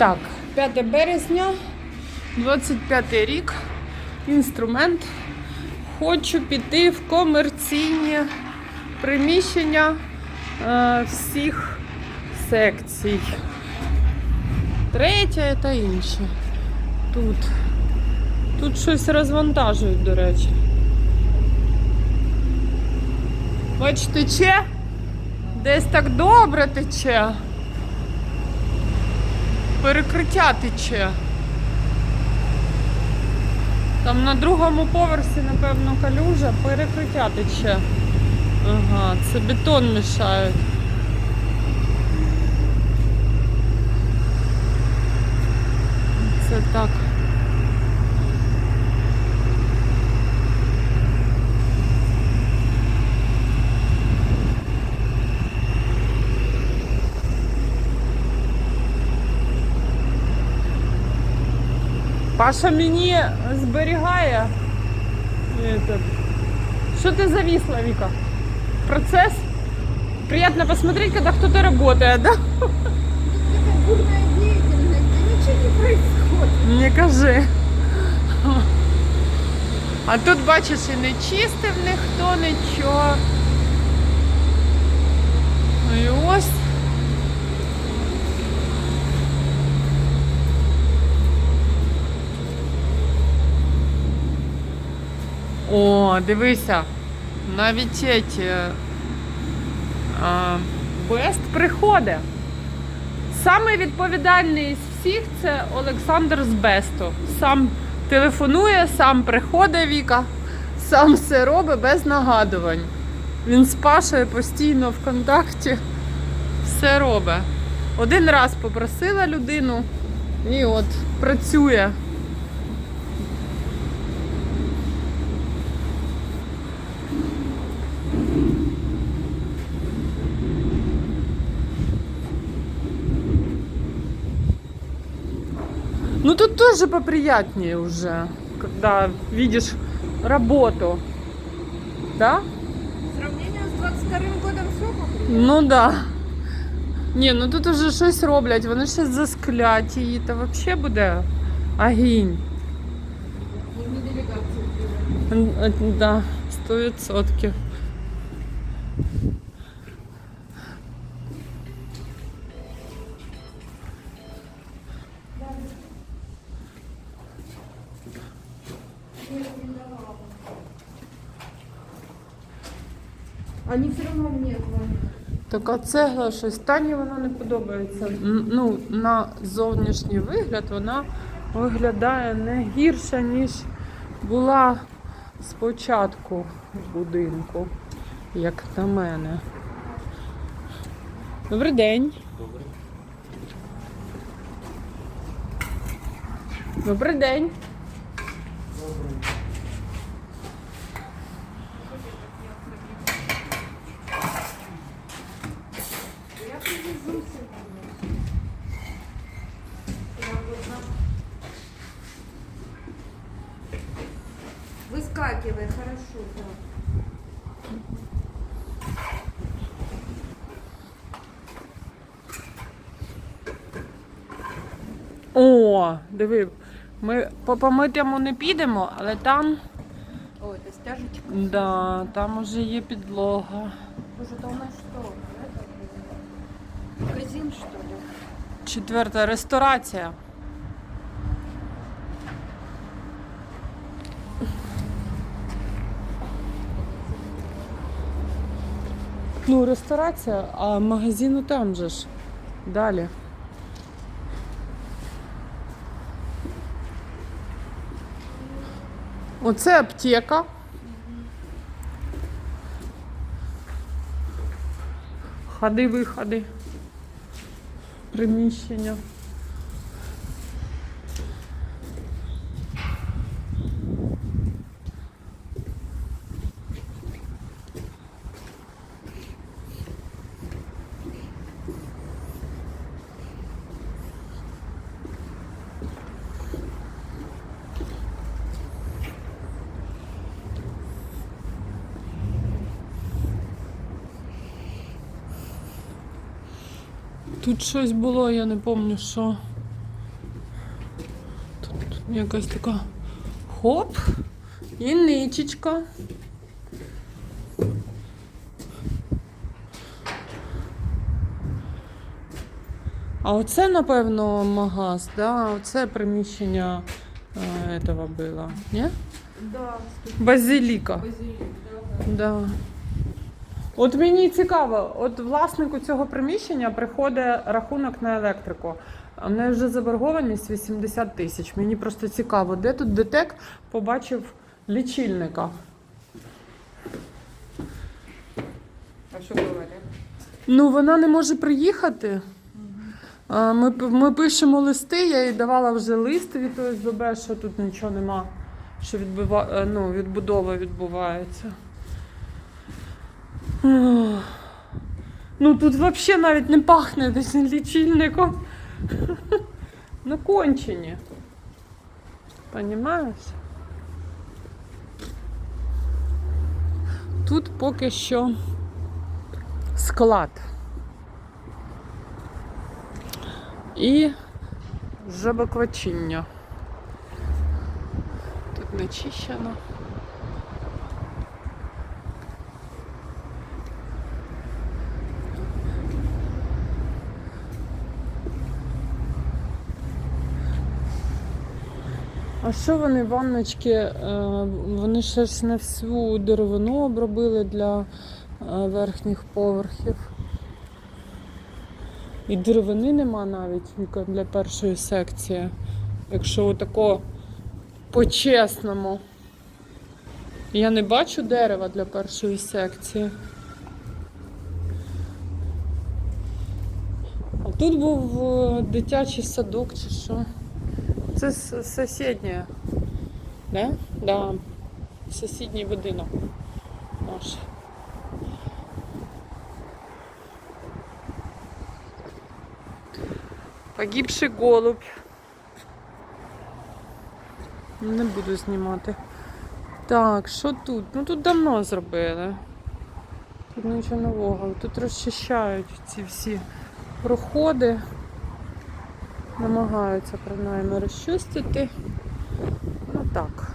Так, 5 березня, 25 рік, інструмент. Хочу піти в комерційні приміщення е, всіх секцій. Третє та інше. Тут. Тут щось розвантажують, до речі. Бач, тече. Десь так добре тече. Перекриття тече. Там на другому поверсі, напевно, калюжа, перекриття тече. Ага, це бетон мішають. Це так. Паша мені зберігає. Этот. Что ты зависла, Вика? Процесс? Приятно посмотреть, когда кто-то работает, да? Не происходит. Не кажи. А тут, бачиш, і не чистив ніхто нічого. Ну і ось. О, дивися, навіть ці а, Бест приходить. Самий відповідальний з всіх це Олександр з Бесту. Сам телефонує, сам приходить Віка, сам все робить без нагадувань. Він з Пашою постійно в контакті, все робить. Один раз попросила людину і от працює. Ну тут тоже поприятнее уже, когда видишь работу. Да? Сравнение с 22 годом все поприятно. Ну да. Ні, ну тут уже щось роблять, вони ще засклять її, то взагалі буде агінь. Не делегацию. Н- е, Да, сто відсотків. Они все равно мне звонят. Така цегла щось Тані вона не подобається. М, Ну, на зовнішній вигляд вона виглядає не гірше, ніж була спочатку будинку, як на мене. Добрий день. Добрий день. Я Выскакивай, хорошо, да. О, диви, ми по помитому не підемо, але там, О, это стяжечка. да, там уже є підлога. Боже, это у нас что? Это магазин, что ли? Четверта ресторація. Ну, ресторація, а магазину там же ж. Далі. Оце аптека. Ходи, виходи. Приміщення. Тут щось було, я не пам'ятаю що. Тут Якась така хоп. І ничечка. А оце, напевно, магаз, да? Оце приміщення е, этого було, ні? Да, Базиліка. базилік, Да. От мені цікаво, от власнику цього приміщення приходить рахунок на електрику. А в неї вже заборгованість 80 тисяч. Мені просто цікаво, де тут ДТЕК побачив лічильника. А що говорять? Ну, вона не може приїхати. А, Ми, ми пишемо листи, я їй давала вже лист від ОСББ, що тут нічого нема, що відбива... е, ну, відбудова відбувається. Ну тут взагалі навіть не пахне десь лічильником. Ну, кончені. Понімаєш? Тут поки що склад. І жабоквачіння. Тут не чищено. А що вони, ванночки, е, вони ще ж не всю деревину обробили для е, верхніх поверхів. І деревини нема навіть для першої секції. Якщо отако по-чесному. Я не бачу дерева для першої секції. А тут був е, дитячий садок чи що. Це с- сусіднє. Да? Да. Сусідній будинок наш. Погибший голубь. Не буду знімати. Так, що тут? Ну тут давно зробили. Тут нічого нового. Тут розчищають ці всі проходи. Намагаються принаймні розчистити. Ну так.